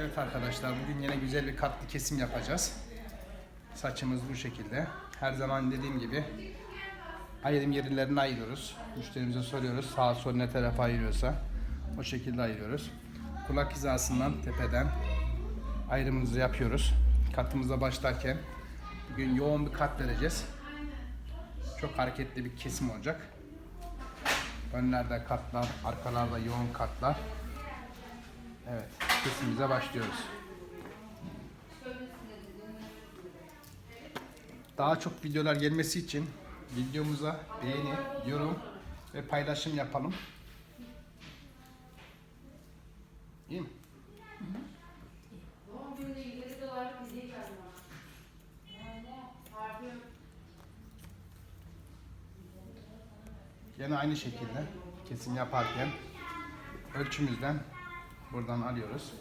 Evet arkadaşlar bugün yine güzel bir katlı kesim yapacağız. Saçımız bu şekilde. Her zaman dediğim gibi ayrım yerlerini ayırıyoruz. Müşterimize soruyoruz sağ sol ne tarafa ayırıyorsa o şekilde ayırıyoruz. Kulak hizasından tepeden ayrımımızı yapıyoruz. Katımıza başlarken bugün yoğun bir kat vereceğiz. Çok hareketli bir kesim olacak. Önlerde katlar, arkalarda yoğun katlar. Evet, kesimimize başlıyoruz. Daha çok videolar gelmesi için videomuza beğeni, yorum ve paylaşım yapalım. İyi mi? Yine aynı şekilde kesim yaparken ölçümüzden buradan alıyoruz.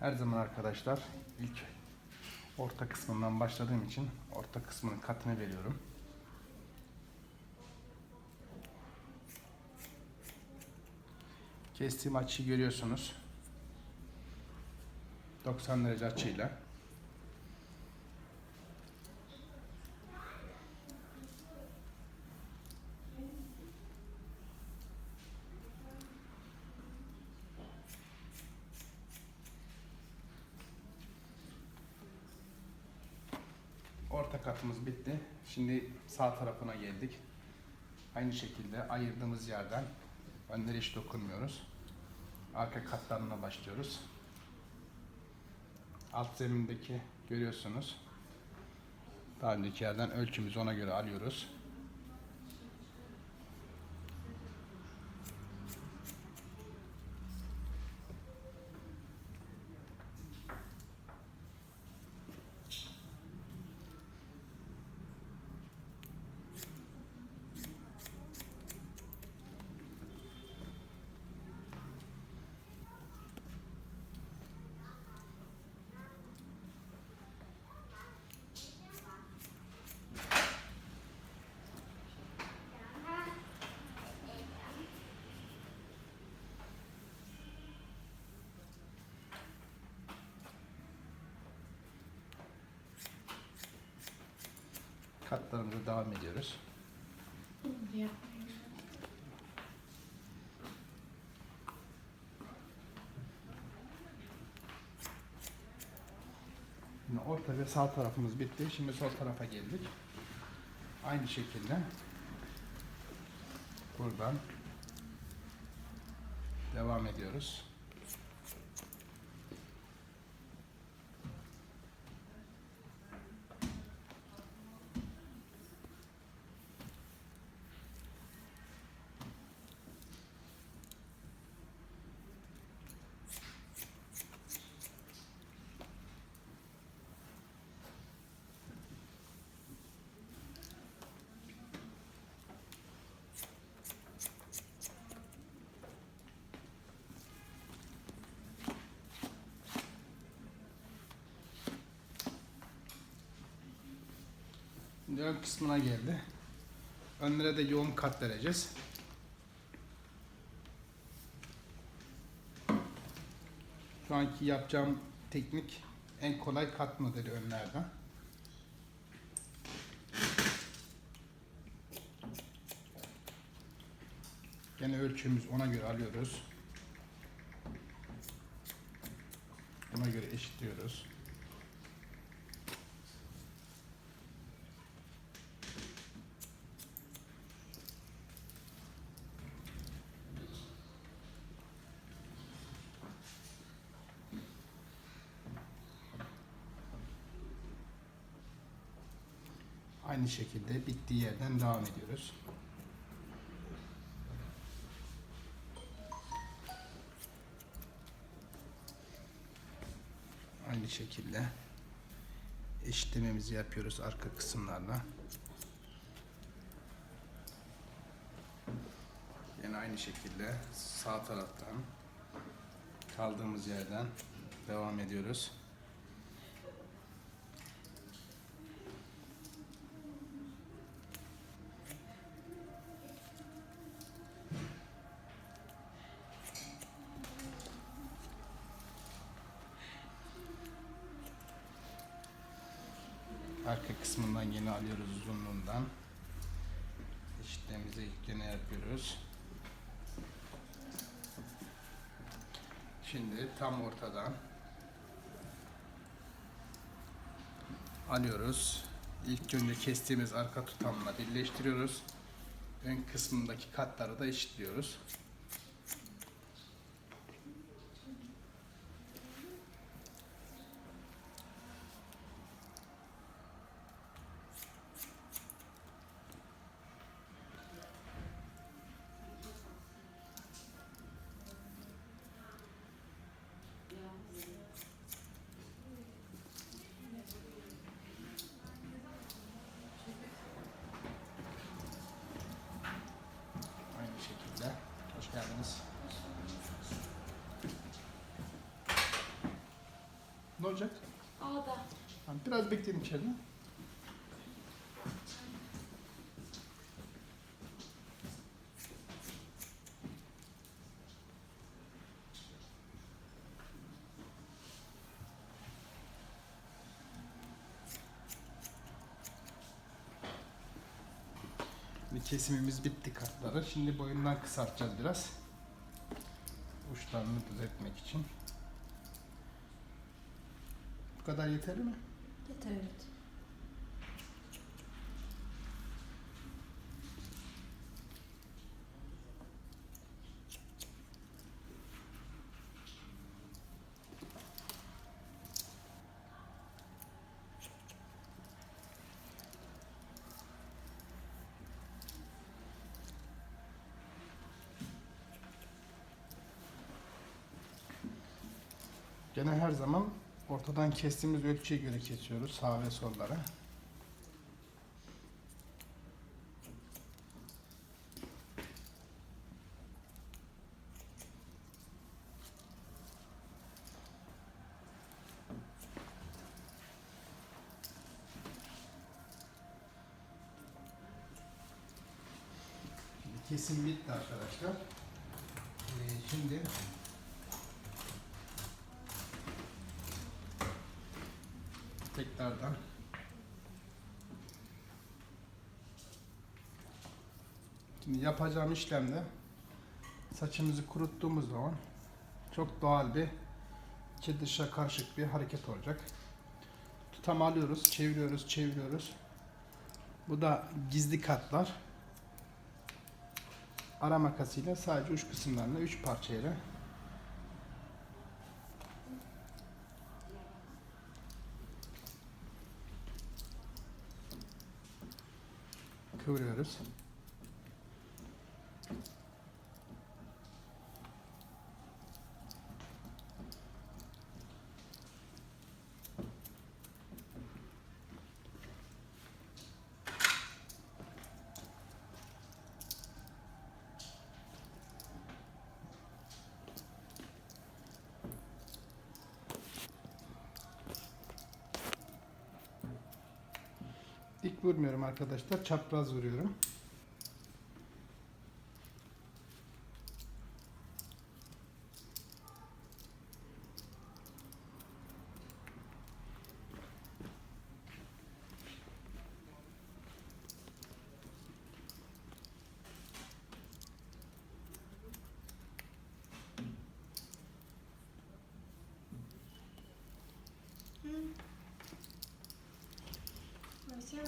Her zaman arkadaşlar ilk orta kısmından başladığım için orta kısmının katını veriyorum. Kestiğim açıyı görüyorsunuz. 90 derece açıyla. Katımız bitti. Şimdi sağ tarafına geldik. Aynı şekilde ayırdığımız yerden önleri hiç dokunmuyoruz. Arka katlarına başlıyoruz. Alt zemindeki görüyorsunuz. Daha önceki yerden ölçümüzü ona göre alıyoruz. Katlarımıza devam ediyoruz. Şimdi orta ve sağ tarafımız bitti. Şimdi sol tarafa geldik. Aynı şekilde buradan devam ediyoruz. Şimdi ön kısmına geldi. Önlere de yoğun kat vereceğiz. Şu anki yapacağım teknik en kolay kat modeli önlerden. Gene ölçümüz ona göre alıyoruz. Buna göre eşitliyoruz. Aynı şekilde bittiği yerden devam ediyoruz. Aynı şekilde eşitlememizi yapıyoruz arka kısımlarla. aynı şekilde sağ taraftan kaldığımız yerden devam ediyoruz. Arka kısmından yine alıyoruz uzunluğundan. Eşitliğimizi gene yapıyoruz. Şimdi tam ortadan alıyoruz. İlk önce kestiğimiz arka tutamla birleştiriyoruz. Ön kısmındaki katları da eşitliyoruz. Olacak? Ağda. Tamam, Biraz bekleyelim içeride. Şimdi kesimimiz bitti katları. Şimdi boyundan kısaltacağız biraz. Uçlarını düzeltmek için. Bu kadar yeterli mi? Yeter evet. Gene her zaman ortadan kestiğimiz ölçüye göre kesiyoruz sağ ve sollara. Kesim bitti arkadaşlar. Ee, şimdi tekrardan Şimdi yapacağım işlemde saçımızı kuruttuğumuz zaman çok doğal bir içi dışa karışık bir hareket olacak. Tutam alıyoruz, çeviriyoruz, çeviriyoruz. Bu da gizli katlar. Ara makasıyla sadece uç kısımlarını üç parçayla kıvırıyoruz. Vurmuyorum arkadaşlar, çapraz vuruyorum.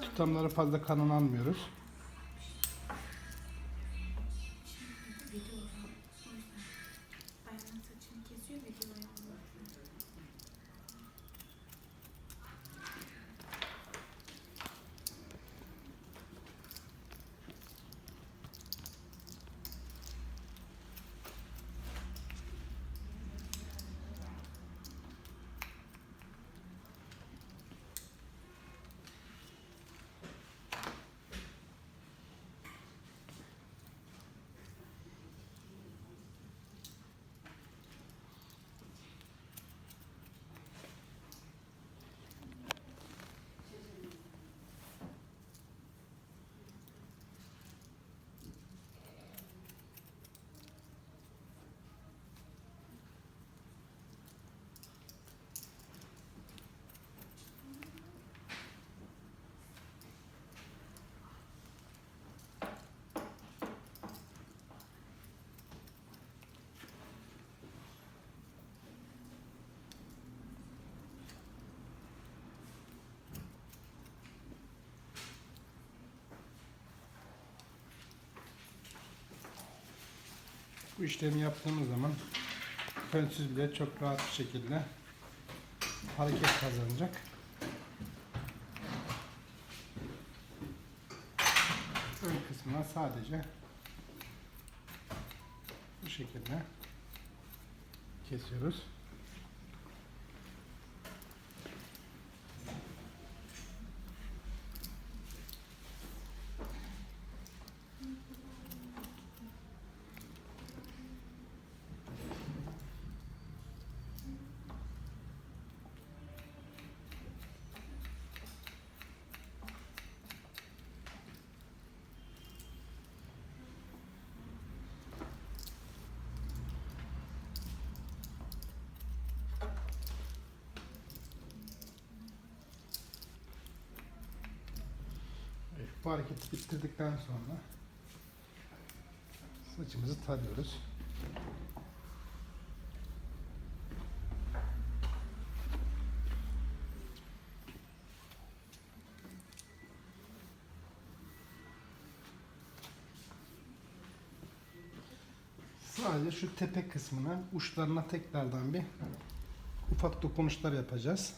Tutamları fazla kalın almıyoruz. Bu işlemi yaptığımız zaman fönsüz bile çok rahat bir şekilde hareket kazanacak. Ön kısmına sadece bu şekilde kesiyoruz. Evet, bu bitirdikten sonra saçımızı tarıyoruz. Sadece şu tepe kısmına, uçlarına tekrardan bir ufak dokunuşlar yapacağız.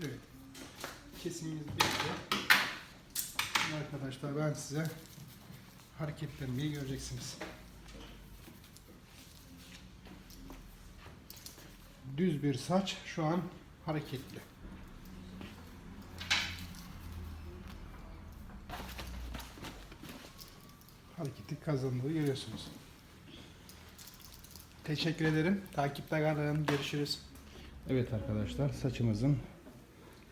Evet. Kesimimiz bitti. Şimdi arkadaşlar ben size hareketlerimi göreceksiniz. Düz bir saç şu an hareketli. Hareketi kazandığı görüyorsunuz. Teşekkür ederim. Takipte kalın. Görüşürüz. Evet arkadaşlar saçımızın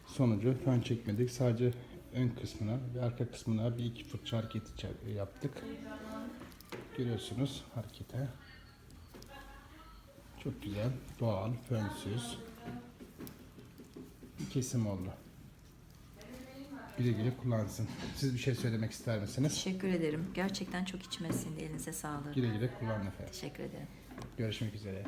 sonucu fön çekmedik. Sadece ön kısmına ve arka kısmına bir iki fırça hareketi ça- yaptık. Görüyorsunuz harekete. Çok güzel, doğal, fönsüz bir kesim oldu. Güle güle kullansın. Siz bir şey söylemek ister misiniz? Teşekkür ederim. Gerçekten çok içime sindi. Elinize sağlık. Güle güle kullanın efendim. Teşekkür ederim. Görüşmek üzere.